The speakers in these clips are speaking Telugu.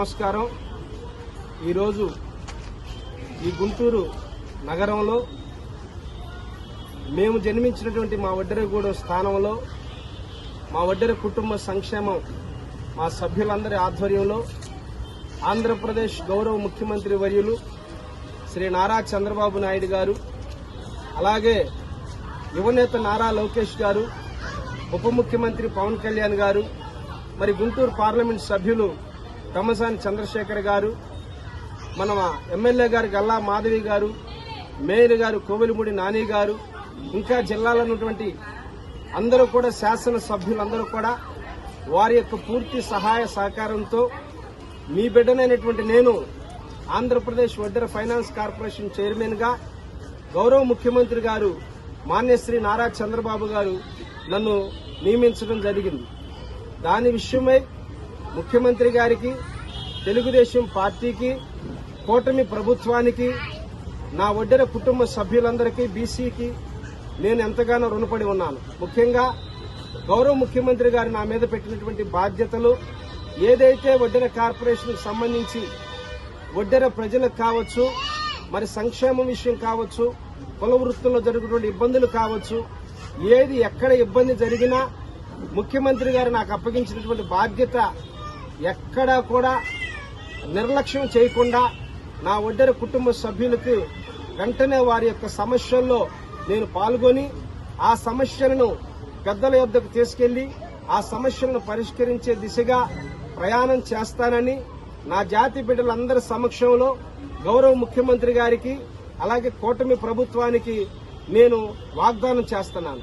నమస్కారం. ఈరోజు ఈ గుంటూరు నగరంలో మేము జన్మించినటువంటి మా వడ్డరగూడెం స్థానంలో మా వడ్డర కుటుంబ సంక్షేమం మా సభ్యులందరి ఆధ్వర్యంలో ఆంధ్రప్రదేశ్ గౌరవ ముఖ్యమంత్రి వర్యులు శ్రీ నారా చంద్రబాబు నాయుడు గారు అలాగే యువనేత నారా లోకేష్ గారు ఉప ముఖ్యమంత్రి పవన్ కళ్యాణ్ గారు మరి గుంటూరు పార్లమెంట్ సభ్యులు తమ్మసాని చంద్రశేఖర్ గారు మన ఎమ్మెల్యే గారు గల్లా మాధవి గారు మేయర్ గారు కోవెలమూడి నాని గారు ఇంకా జిల్లాలో ఉన్నటువంటి అందరూ కూడా శాసన సభ్యులందరూ కూడా వారి యొక్క పూర్తి సహాయ సహకారంతో మీ బిడ్డనైనటువంటి నేను ఆంధ్రప్రదేశ్ వడ్డర ఫైనాన్స్ కార్పొరేషన్ చైర్మన్గా గౌరవ ముఖ్యమంత్రి గారు మాన్యశ్రీ నారా చంద్రబాబు గారు నన్ను నియమించడం జరిగింది. దాని విషయమై ముఖ్యమంత్రి గారికి తెలుగుదేశం పార్టీకి కూటమి ప్రభుత్వానికి నా ఒడ్డెర కుటుంబ సభ్యులందరికీ బీసీకి నేను ఎంతగానో రుణపడి ఉన్నాను. ముఖ్యంగా గౌరవ ముఖ్యమంత్రి గారు నా మీద పెట్టినటువంటి బాధ్యతలు ఏదైతే ఒడ్డెర కార్పొరేషన్కి సంబంధించి ఒడ్డెర ప్రజలకు కావచ్చు మరి సంక్షేమం విషయం కావచ్చు కుల వృత్తుల్లో జరుగుతున్న ఇబ్బందులు కావచ్చు ఏది ఎక్కడ ఇబ్బంది జరిగినా ముఖ్యమంత్రి గారు నాకు అప్పగించినటువంటి బాధ్యత ఎక్కడా కూడా నిర్లక్ష్యం చేయకుండా నా ఒడ్డెర కుటుంబ సభ్యులకు వెంటనే వారి యొక్క సమస్యల్లో నేను పాల్గొని ఆ సమస్యలను పెద్దల యొద్దకు తీసుకెళ్ళి ఆ సమస్యలను పరిష్కరించే దిశగా ప్రయాణం చేస్తానని నా జాతి బిడ్డలందరి సమక్షంలో గౌరవ ముఖ్యమంత్రి గారికి అలాగే కూటమి ప్రభుత్వానికి నేను వాగ్దానం చేస్తున్నాను.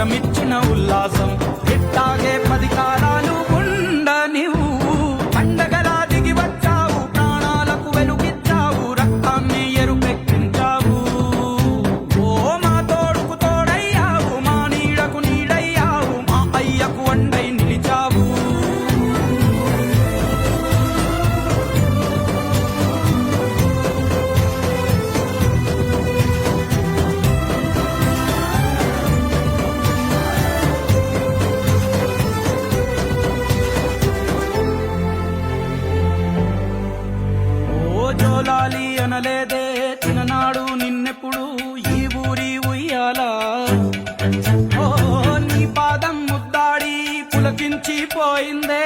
వరమిచ్చిన ఉల్లాసం అనలేదే. చిన్ననాడు నిన్నెప్పుడు ఈ ఊరి ఉయ్యాలా. ఓ నీ పాదం ముద్దాడి పులకించి పోయిందే